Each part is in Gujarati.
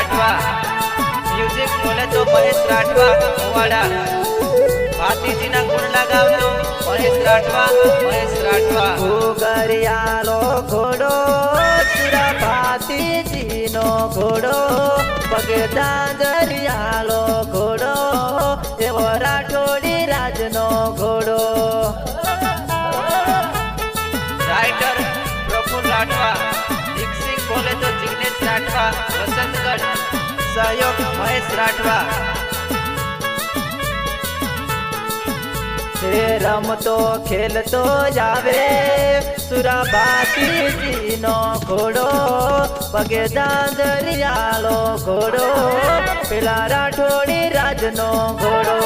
રાઠવા મ્યુઝિક બોલે તો મહેશ રાઠવા મોવાડા ભાતીજીના ગુણ લગાવજો મહેશ રાઠવા મહેશ રાઠવા ઘોઘરિયાલો ઘોડો સુરભાતીજીનો ઘોડો પગે દાંગરિયાલો ઘોડો એવો રાઠોડી રાજનો ઘોડો. રાઇટર પ્રફુલ રાઠવા. દીક્ષિત બોલે તો જિગ્નેશ રાઠવા. સહયોગ મહેશ રાઠવા. રમતો ખેલતો જાવે સુરભાતીજીનો ઘોડો પગે દાંદરિયાળો ઘોડો, પેલા રાઠોડી રાજનો ઘોડો.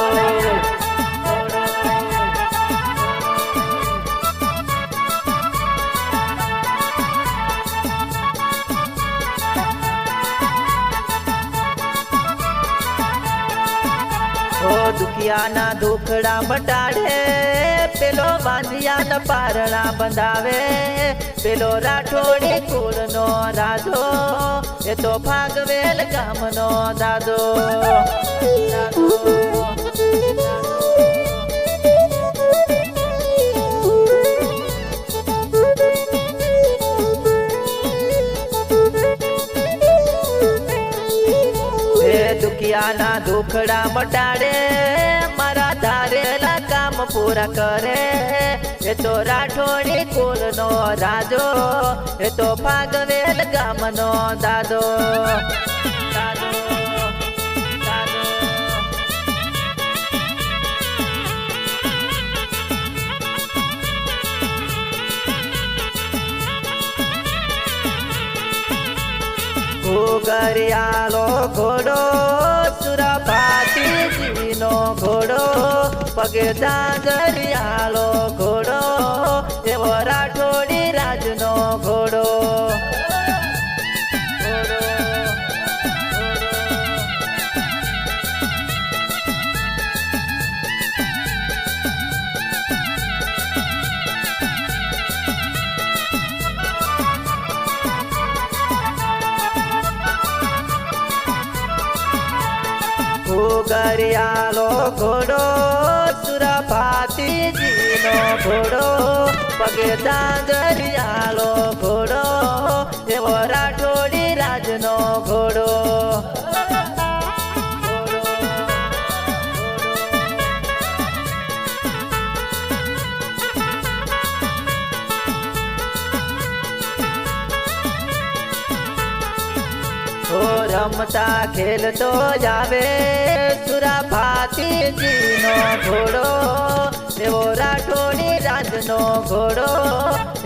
દુખિયાના દુખડા મટાડે પેલો બાંધિયાના પારણા બંધાવે પેલો રાઠોડી કુળનો રાજો એ તો ફાગવેલ ગામનો દાદો દાદો. દુખિયાના દુખડા મટાડે, મારા ધારેલા કામ પૂરા કરે. એ તો રાઠોડી કુલનો રાજો, એ તો ફાગવેલ ગામનો દાદો. ઘોઘરિયાલો ઘોડો ઘોડો પગે દાંગરિયાલો ઘોડો એવો રાઠોડી રાજનો ઘોડો, ઘોઘરિયાલો ઘોડો સુરભાતીજીનો ઘોડો પગે દાંગરિયાલો રમતા ખેલતો જાવે. સુરભાતીજીનો ઘોડો એવો રાઠોડી રાજનો ઘોડો,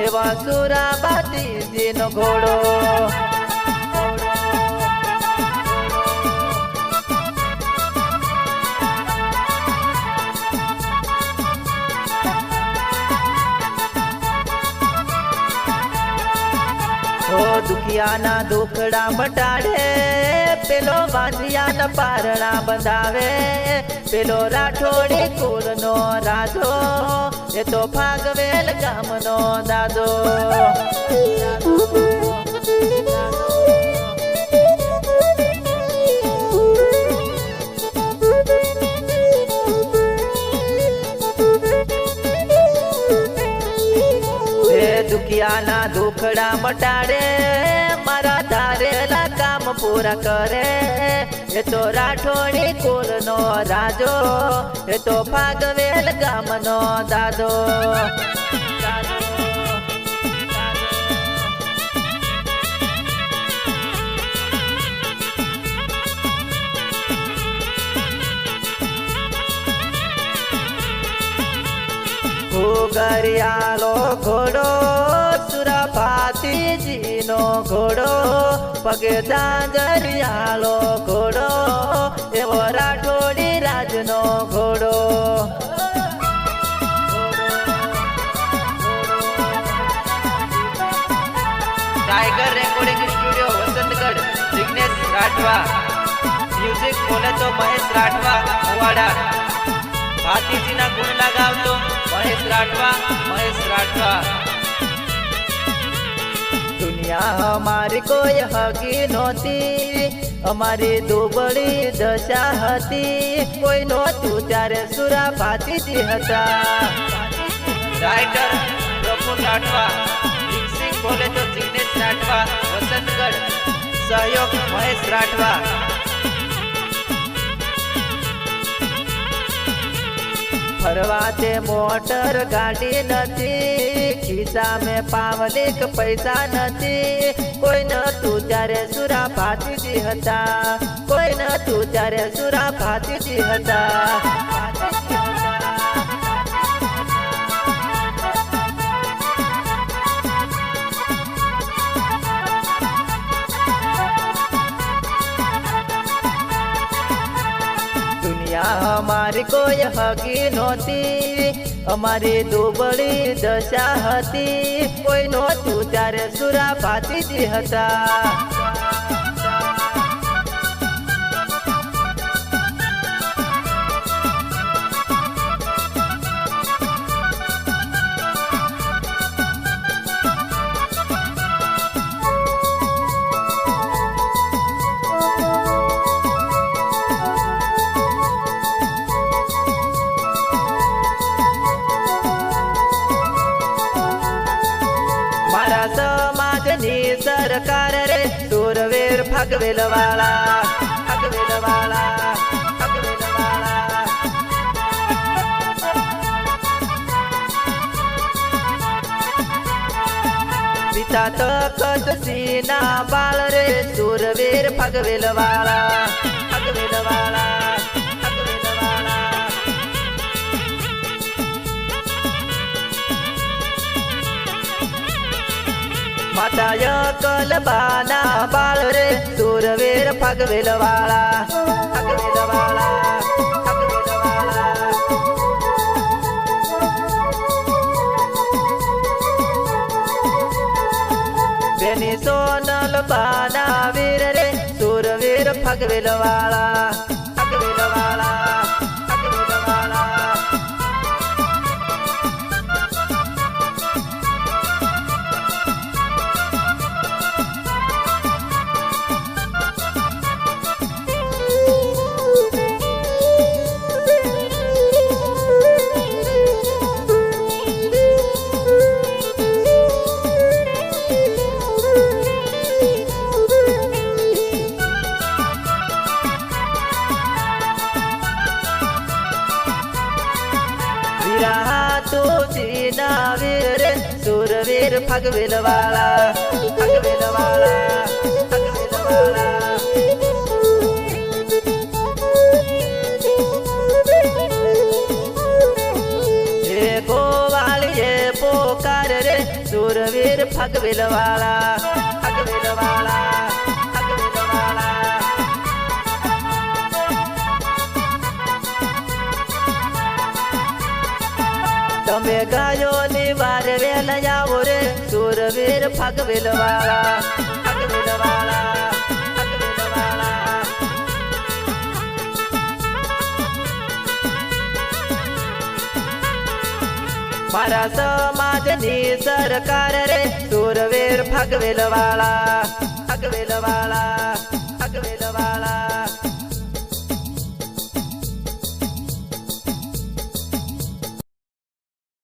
એવા સુરાભાતીજીનો ઘોડો. દુખિયાના દુખડા મટાડે. પેલો બાંધિયાના પારણા બંધાવે. પેલો રાઠોડી કુળનો રાજો. એ તો ફાગવેલ ગામનો દાદો. દુખિયાના દુખડા મટાડે. પૂરા કરે એ તો રાઠોડી કુળનો રાજો એ તો ફાગવેલ ગામ નો દાદો. ઘોડો સુરભાતીજીનો ઘોડો, પગે દાંગરિયાલો ઘોડો, એવો રાઠોડી રાજનો ઘોડો. Tiger recording studio Vasantgadh, Jignesh Rathwa. Music બોલે તો મહેશ રાઠવા મોવાડા ભાતીજીના ગુણ લગાવતો મહેશ રાઠવા મહેશ રાઠવા. દુનિયા અમારી કોઈ હગી નહોતી. અમારી દુબળી દશા હતી. કોઈ નહોતું ત્યારે સુરા પાતી હતા. રાઇટર પ્રફુલ રાઠવા વસંતગઢ, સહયોગ મહેશ રાઠવા ફરવા તે મોટર ગાડી નથી. ખિસ્સા મેં પાવલિક પૈસા નથી. કોઈ નતું ત્યારે સુરા ભાતીજી હતા. કોઈ નતું ત્યારે સુરા ભાતીજી હતા. દુનિયા અમારી કોઈ હકી નહોતી. અમારી દુબળી દશા હતી. કોઈ નહોતું ત્યારે સુરા પાતી હતા. સરકાર રે સુરવીર ફગવેલ વાળા ફગવેલ વાળા પિતા તો પિતા તખત બાળ રે સુરવીર ફગવેલ વાળા ફગવેલ વાળા માતાય કલબાના બાળ રે સુરવીર ફગવેલ વાળા ફગવેલ વાળા બેની સોનલ બાના વીર રે સુરવીર ફગવેલ વાળા ફગવેલ વાળા ફગવેલ વાળા ફગવેલ વાળા ફગવેલ વાળા પોકાર રે સુરવીર ફગવેલ વાળા તમે ગાયો ની વેલ આવો રે સુરવીર ફગવેલ વાળા ફગવેલ વાળા ફગવેલ વાળા મારા સમાજની સરકાર રે સુરવીર ફગવેલ વાળા ફગવેલ વાળા ફગવેલ વાળા